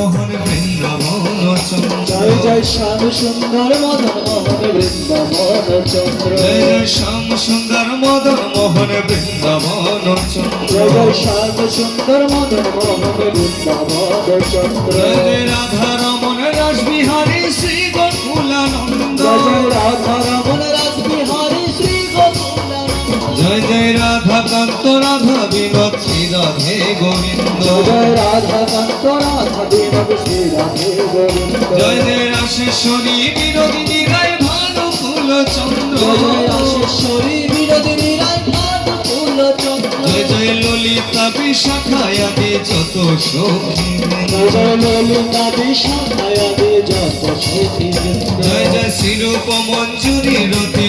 মোহন বৃন্দাবন চন্দ্র জয় জয় শ্যাম সুন্দর মদন মোহন বৃন্দাবন চন্দ্র। জয় জয় শ্যাম সুন্দর মদন মোহন বৃন্দাবন চন্দ্র। জয় জয় শ্যাম সুন্দর মদন মোহন বৃন্দাবন চন্দ্র। জয় জয় রাধা কান্ত, রাধা বিনোদ, শ্রী রাধে গোবিন্দ। জয় রাধা কান্ত রাধা বিনোদ শ্রী রাধে গোবিন্দ জয় জয় রাশেশ্বরী বিনোদিনী রায়, ভানুকুল চন্দ্র। জয় রাশেশ্বরী বিনোদিনী রায় ভানু কুল চন্দ্র জয় জয় ললিতা বিশাখায়াদি, যত সখী। জয় ললিতা বিশাখায়াদি যত সখী জয় জয় শ্রীরূপ মঞ্জুরি রতি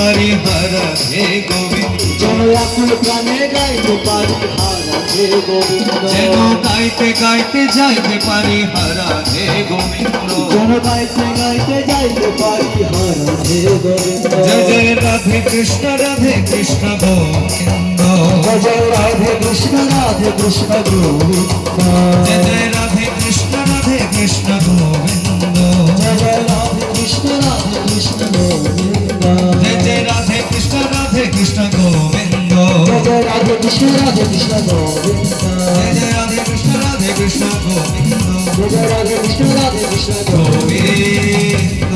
পারি হারা হে গোবিন্দ। যেন আকুল প্রাণে গাইতে পারি হারা হে গোবিন্দ। যেন গাইতে গাইতে যাইতে পারি হারা হে গোবিন্দ। যেন গাইতে গাইতে যাইতে পারি হারা হে গোবিন্দ। জয় জয় রাধে কৃষ্ণ রাধে কৃষ্ণ গোবিন্দ। জয় জয় রাধে কৃষ্ণ রাধে কৃষ্ণ গোবিন্দ। গোবিন্দ জয় রাধে কৃষ্ণ রাধে কৃষ্ণ গোবিন্দ জয় রাধে কৃষ্ণ রাধে কৃষ্ণ গোবিন্দ জয় রাধে কৃষ্ণ রাধে কৃষ্ণ গোবিন্দ